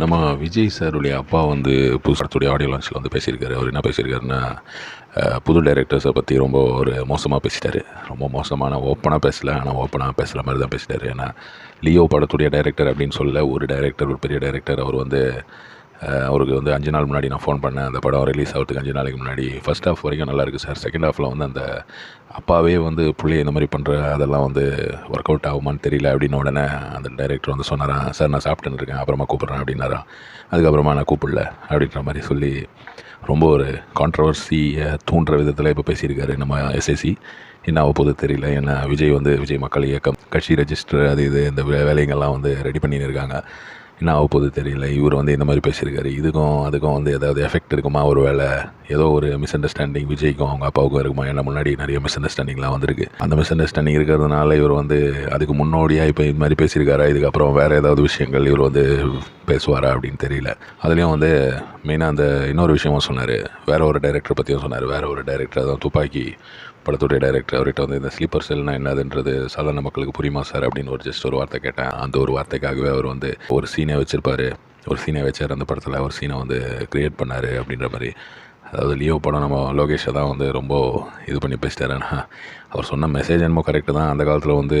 நம்ம விஜய் சாருடைய அப்பா வந்து புது படத்துடைய ஆடியோ லான்ச்சில் வந்து பேசியிருக்காரு. அவர் என்ன பேசியிருக்காருன்னா புது டைரக்டர்ஸை பற்றி ரொம்ப ஒரு மோசமாக பேசிட்டாரு. ரொம்ப மோசமான ஓப்பனாக பேசலை. ஆனால் ஓப்பனாக பேசுகிற மாதிரி தான் பேசிட்டாரு. ஏன்னா லியோ படத்துடைய டைரக்டர் அப்படின்னு சொல்ல ஒரு டைரக்டர் ஒரு பெரிய டைரக்டர் அவர் வந்து அவருக்கு வந்து அஞ்சு நாள் முன்னாடி நான் ஃபோன் பண்ணேன். அந்த படம் ரிலீஸ் ஆகிறதுக்கு அஞ்சு நாளைக்கு முன்னாடி. ஃபர்ஸ்ட் ஹாஃப் வரைக்கும் நல்லா இருக்குது சார் செகண்ட் ஹாஃபில் வந்து அந்த அப்பாவே வந்து பிள்ளைய இந்த மாதிரி பண்ணுற அதெல்லாம் வந்து ஒர்க் அவுட் ஆகுமான்னு தெரியல அப்படின்னு உடனே அந்த டைரக்டர் வந்து சொன்னாரான் சார் நான் சாப்பிட்டுன்னு இருக்கேன். அப்புறமா கூப்பிட்றேன் அப்படின்னாரான் அதுக்கப்புறமா நான் கூப்பிடல அப்படின்ற மாதிரி சொல்லி ரொம்ப ஒரு கான்ட்ரவர்சியை தூண்டுற விதத்தில் இப்போ பேசியிருக்காரு நம்ம எஸ்எஸ்சி என்ன ஆக தெரியல. ஏன்னா விஜய் வந்து விஜய் மக்கள் இயக்கம் கட்சி ரெஜிஸ்டர் அது இது இந்த வேலைங்கள்லாம் வந்து ரெடி பண்ணின்னு இருக்காங்க. என்ன ஆக போகுது தெரியல. இவர் வந்து இந்த மாதிரி பேசியிருக்காரு. இதுக்கும் அதுக்கும் வந்து ஏதாவது எஃபெக்ட் இருக்குமா? ஒரு வேலை ஏதோ ஒரு மிஸ் அண்டர்ஸ்டாண்டிங் விஜய்க்கும் அவங்க அப்பாவுக்கும் இருக்குமா? ஏன்னா முன்னாடி நிறைய மிஸ் அண்டர்ஸ்டாண்டிங்லாம் வந்திருக்கு. அந்த மிஸ் அண்டர்ஸ்டாண்டிங் இருக்கிறதுனால இவர் வந்து அதுக்கு முன்னோடியாக இப்போ இது மாதிரி பேசியிருக்காரா? இதுக்கப்புறம் வேறு ஏதாவது விஷயங்கள் இவர் வந்து பேசுவாரா அப்படின்னு தெரியல. அதுலேயும் வந்து மெயினாக அந்த இன்னொரு விஷயமும் சொன்னார். வேற ஒரு டைரக்டர் பற்றியும் சொன்னார். வேற ஒரு டைரக்டர் அதான் துப்பாக்கி படத்துடைய டைரக்டர் அவர்கிட்ட வந்து இந்த ஸ்லீப்பர் செல்னா என்னதுன்றது சாதாரண மக்களுக்கு புரியுமா சார் அப்படின்னு ஒரு ஜஸ்ட் ஒரு வார்த்தை கேட்டேன். அந்த ஒரு வார்த்தைக்காகவே அவர் வந்து ஒரு சீனை வச்சுருப்பார். ஒரு சீனை வச்சார். அந்த படத்தில் ஒரு சீனை வந்து க்ரியேட் பண்ணார் அப்படின்ற மாதிரி. அதாவது லியோ படம் நம்ம லோகேஷை தான் வந்து ரொம்ப இது பண்ணி பேசிட்டாரு. ஆனால் அவர் சொன்ன மெசேஜ் என்னமோ கரெக்டு தான். அந்த காலத்தில் வந்து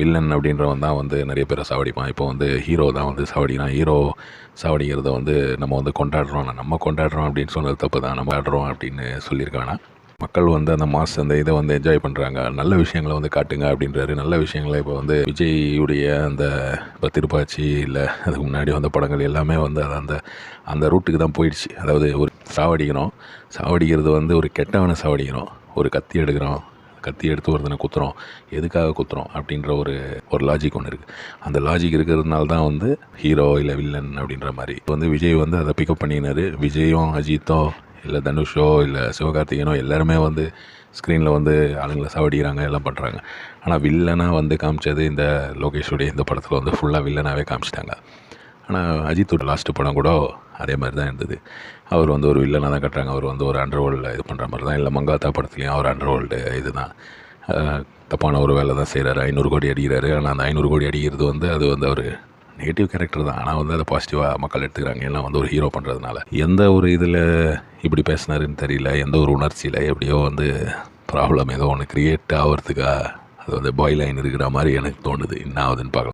வில்லன் அப்படின்றவன் தான் வந்து நிறைய பேரை சாவடிப்பான். இப்போ வந்து ஹீரோ தான் வந்து சாவடிக்கிறான். ஹீரோ சாவடிக்கிறத வந்து நம்ம வந்து கொண்டாடுறோம். நம்ம கொண்டாடுறோம் அப்படின்னு சொன்னது தப்பு தான். நம்ம ஆடுறோம் அப்படின்னு சொல்லியிருக்கானா மக்கள் வந்து அந்த மாஸ் அந்த இதை வந்து என்ஜாய் பண்ணுறாங்க நல்ல விஷயங்களை வந்து காட்டுங்க அப்படின்றாரு. நல்ல விஷயங்களை இப்போ வந்து விஜய்யுடைய அந்த இப்போ திருப்பாச்சி இல்லை அதுக்கு முன்னாடி வந்த படங்கள் எல்லாமே வந்து அது அந்த அந்த ரூட்டுக்கு தான் போயிடுச்சு. அதாவது ஒரு சாவடிக்கிறோம். சாவடிக்கிறது வந்து ஒரு கெட்டவனை சாவடிக்கிறோம். ஒரு கத்தி எடுக்கிறோம். கத்தி எடுத்து ஒருத்தனை குத்துறோம். எதுக்காக குத்துறோம் அப்படின்ற ஒரு ஒரு லாஜிக் ஒன்று இருக்குது அந்த லாஜிக் இருக்கிறதுனால தான் வந்து ஹீரோ இல்லை வில்லன் அப்படின்ற மாதிரி. இப்போ வந்து விஜய் வந்து அதை பிக்கப் பண்ணினார் விஜயும் அஜித்தோ இல்லை தனுஷோ இல்லை சிவகார்த்திகேயனோ எல்லாருமே வந்து ஸ்க்ரீனில் வந்து ஆளுங்களை சாவடிக்கிறாங்க எல்லாம் பண்ணுறாங்க ஆனால் வில்லனாக வந்து காமிச்சது இந்த லோகேஷுடைய இந்த படத்தில் வந்து ஃபுல்லாக வில்லனாகவே காமிச்சிட்டாங்க. ஆனால் அஜித்தோட லாஸ்ட்டு படம் கூட அதே மாதிரி தான் இருந்தது. அவர் வந்து ஒரு வில்லனாக தான் கட்டுறாங்க. அவர் வந்து ஒரு அண்டர் வேர்ல்டில் இது பண்ணுற மாதிரி தான் இல்லை மங்காத்தா படத்துலேயும் அவர் அண்டர் வேர்ல்டு இது தான் தப்பான ஒரு வேலை தான் செய்கிறாரு ஐநூறு கோடி அடிக்கிறாரு. ஆனால் அந்த ஐநூறு கோடி அடிக்கிறது வந்து அது வந்து அவர் நெகட்டிவ் கேரக்டர் தான். ஆனால் வந்து அதை பாசிட்டிவாக மக்கள் எடுத்துக்கிறாங்க. எல்லாம் வந்து ஒரு ஹீரோ பண்ணுறதுனால எந்த ஒரு இதில் இப்படி பேசினாருன்னு தெரியல. எந்த ஒரு உணர்ச்சியில் எப்படியோ வந்து ப்ராப்ளம் ஏதோ ஒன்று க்ரியேட் ஆகிறதுக்காக அது வந்து பாய் லைன் இருக்கிற மாதிரி எனக்கு தோணுது. என்ன ஆகுதுன்னு பார்க்கலாம்.